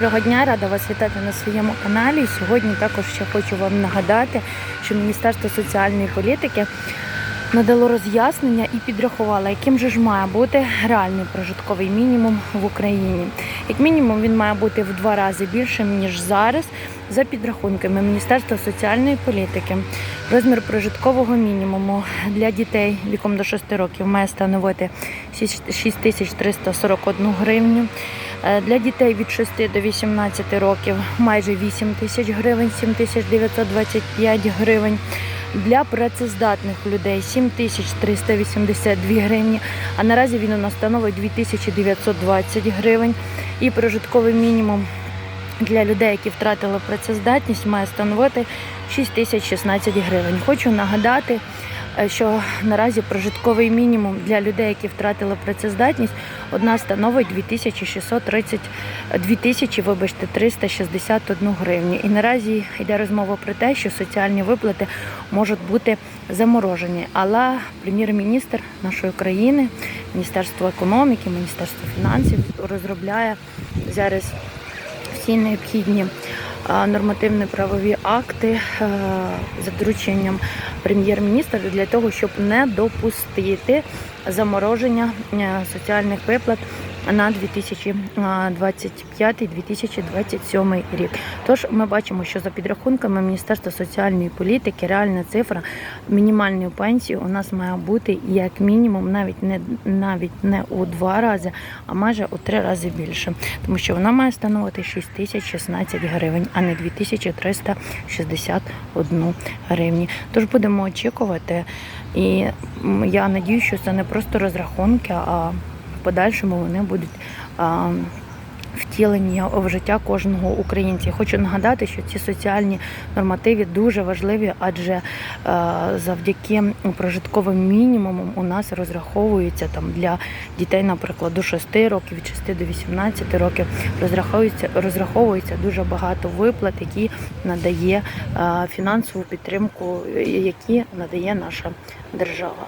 Доброго дня, рада вас вітати на своєму каналі. Сьогодні також ще хочу вам нагадати, що Міністерство соціальної політики надало роз'яснення і підрахувало, яким же ж має бути реальний прожитковий мінімум в Україні. Як мінімум, він має бути в два рази більшим ніж зараз. За підрахунками Міністерства соціальної політики, розмір прожиткового мінімуму для дітей віком до 6 років має становити 6341 гривню. Е, Для дітей від 6 до 18 років майже 8 тисяч гривень, 7 тисяч 925 гривень. Для працездатних людей 7 тисяч 382 гривні, а наразі він у нас становить 2920 гривень. І прожитковий мінімум для людей, які втратили працездатність, має становити 6016 гривень. Хочу нагадати, е, що наразі прожитковий мінімум для людей, які втратили працездатність, одна становить 2630, 2000, вибачте, 361 гривню. І наразі йде розмова про те, що соціальні виплати можуть бути заморожені. Але прем'єр-міністр нашої країни, Міністерство економіки, Міністерство фінансів розробляє зараз всі необхідні а, нормативно-правові акти е, за дорученням прем'єр-міністра для того, щоб не допустити замороження е, соціальних виплат на 2025-2027 рік. Тож ми бачимо, що за підрахунками Міністерства соціальної політики реальна цифра мінімальної пенсії у нас має бути як мінімум навіть не навіть не у два рази, а майже у три рази більше, тому що вона має становити 6016 гривень, а не 2361 гривні. Тож будемо очікувати, і я надію, що це не просто розрахунки, а подальшому вони будуть. а, Втілені в життя кожного українця. Хочу нагадати, що ці соціальні нормативи дуже важливі, адже е, завдяки прожитковим мінімумам у нас розраховується там для дітей, наприклад, до 6 років, від 6 до 18 років, розраховується, розраховується дуже багато виплат, які надає е, фінансову підтримку, які надає наша держава.